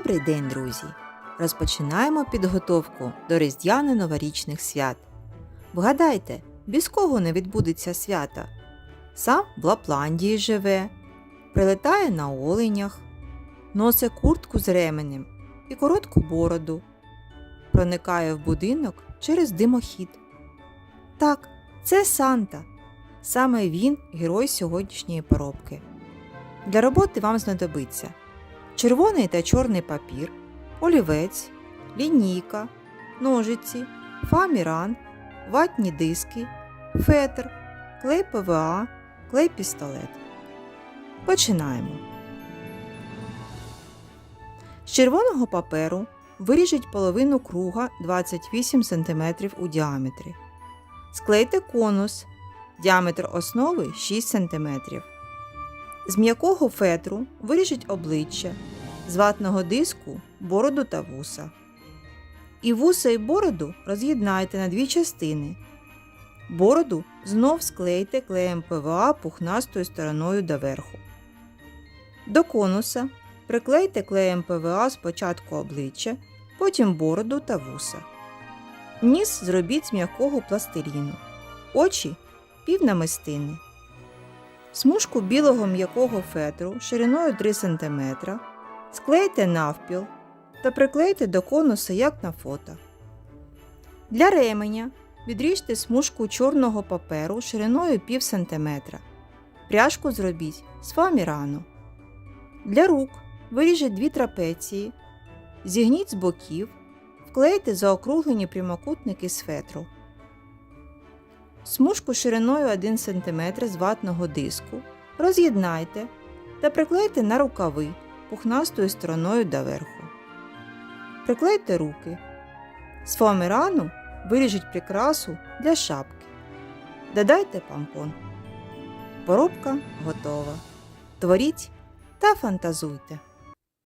Добрий день, друзі! Розпочинаємо підготовку до різдвяно-новорічних свят. Вгадайте, без кого не відбудеться свята? Сам в Лапландії живе, прилетає на оленях, носить куртку з ременем і коротку бороду, проникає в будинок через димохід. Так, це Санта. Саме він герой сьогоднішньої поробки. Для роботи вам знадобиться червоний та чорний папір, олівець, лінійка, ножиці, фоаміран, ватні диски, фетр, клей ПВА, клей пістолет. Починаємо. З червоного паперу виріжіть половину круга 28 см у діаметрі. Склейте конус. Діаметр основи 6 см. З м'якого фетру виріжіть обличчя, з ватного диску бороду та вуса. І вуса і бороду роз'єднайте на дві частини. Бороду знов склейте клеєм ПВА пухнастою стороною доверху. До конуса приклейте клеєм ПВА спочатку обличчя, потім бороду та вуса. Ніс зробіть з м'якого пластиліну. Очі півнамистини. Смужку білого м'якого фетру шириною 3 см склейте навпіл та приклейте до конуса, як на фото. Для ременя відріжте смужку чорного паперу шириною пів сантиметра. Пряжку зробіть з фоамірану. Для рук виріжіть дві трапеції, зігніть з боків, вклейте заокруглені прямокутники з фетру. Смужку шириною 1 см з ватного диску роз'єднайте та приклейте на рукави пухнастою стороною доверху. Приклейте руки. З фоамірану виріжіть прикрасу для шапки. Додайте помпон. Поробка готова. Творіть та фантазуйте.